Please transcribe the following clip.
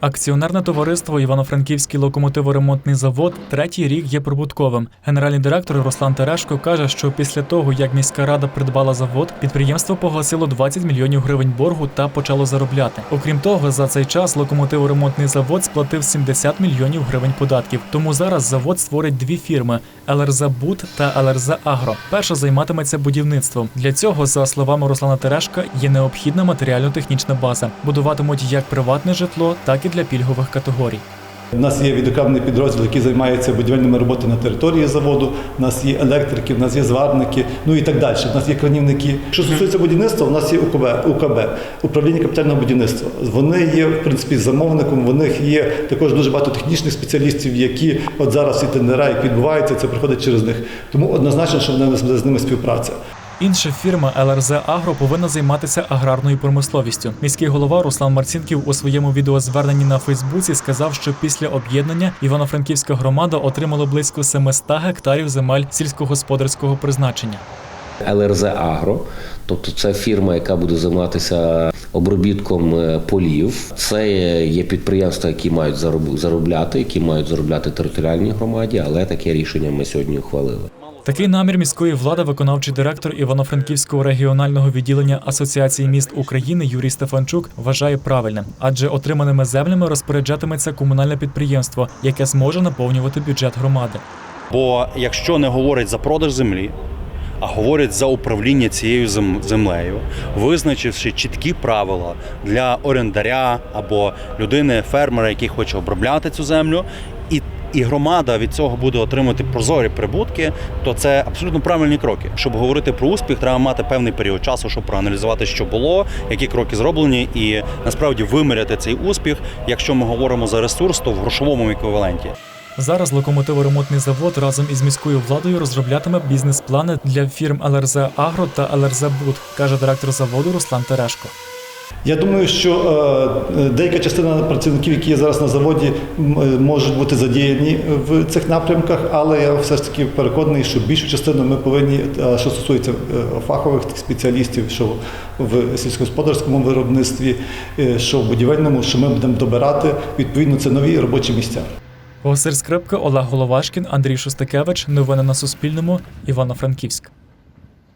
Акціонерне товариство Івано-Франківський локомотиворемонтний завод третій рік є прибутковим. Генеральний директор Руслан Терешко каже, що після того, як міська рада придбала завод, підприємство погасило 20 мільйонів гривень боргу та почало заробляти. Окрім того, за цей час локомотиворемонтний завод сплатив 70 мільйонів гривень податків. Тому зараз завод створить дві фірми: ЛРЗ Буд та ЛРЗ Агро. Перша займатиметься будівництвом. Для цього, за словами Руслана Терешка, є необхідна матеріально-технічна база. Будуватимуть як приватне житло, так і для пільгових категорій. У нас є відокремлений підрозділ, який займається будівельними роботами на території заводу. У нас є електрики, у нас є зварники, ну і так далі. У нас є кранівники. Що стосується будівництва, у нас є УКБ, УКБ управління капітального будівництва. Вони є в принципі замовником. У них є також дуже багато технічних спеціалістів, які от зараз і тендера, які відбуваються, це приходить через них. Тому однозначно, що в нас буде з ними співпраця. Інша фірма ЛРЗ Агро повинна займатися аграрною промисловістю. Міський голова Руслан Марцінків у своєму відеозверненні на Фейсбуці сказав, що після об'єднання Івано-Франківська громада отримала близько 700 гектарів земель сільськогосподарського призначення. ЛРЗ Агро, тобто це фірма, яка буде займатися обробітком е, полів. Це є підприємства, які мають зароб- заробляти, які мають заробляти територіальній громаді, але таке рішення ми сьогодні ухвалили. Такий намір міської влади виконавчий директор Івано-Франківського регіонального відділення Асоціації міст України Юрій Стефанчук вважає правильним, адже отриманими землями розпоряджатиметься комунальне підприємство, яке зможе наповнювати бюджет громади. Бо якщо не говорять за продаж землі, а говорять за управління цією землею, визначивши чіткі правила для орендаря або людини, фермера, який хоче обробляти цю землю, і і громада від цього буде отримати прозорі прибутки, то це абсолютно правильні кроки. Щоб говорити про успіх, треба мати певний період часу, щоб проаналізувати, що було, які кроки зроблені, і насправді виміряти цей успіх. Якщо ми говоримо за ресурс, то в грошовому еквіваленті. Зараз локомотиворемонтний завод разом із міською владою розроблятиме бізнес-плани для фірм ЛРЗ Агро та ЛРЗ Буд, каже директор заводу Руслан Терешко. Я думаю, що е, деяка частина працівників, які є зараз на заводі, е, можуть бути задіяні в цих напрямках, але я все ж таки переконаний, що більшу частину ми повинні, е, що стосується фахових спеціалістів, що в сільськогосподарському виробництві, що в будівельному, що ми будемо добирати. Відповідно, це нові робочі місця. Василь Скрипка, Олег Головашкін, Андрій Шостакевич. Новини на Суспільному. Івано-Франківськ.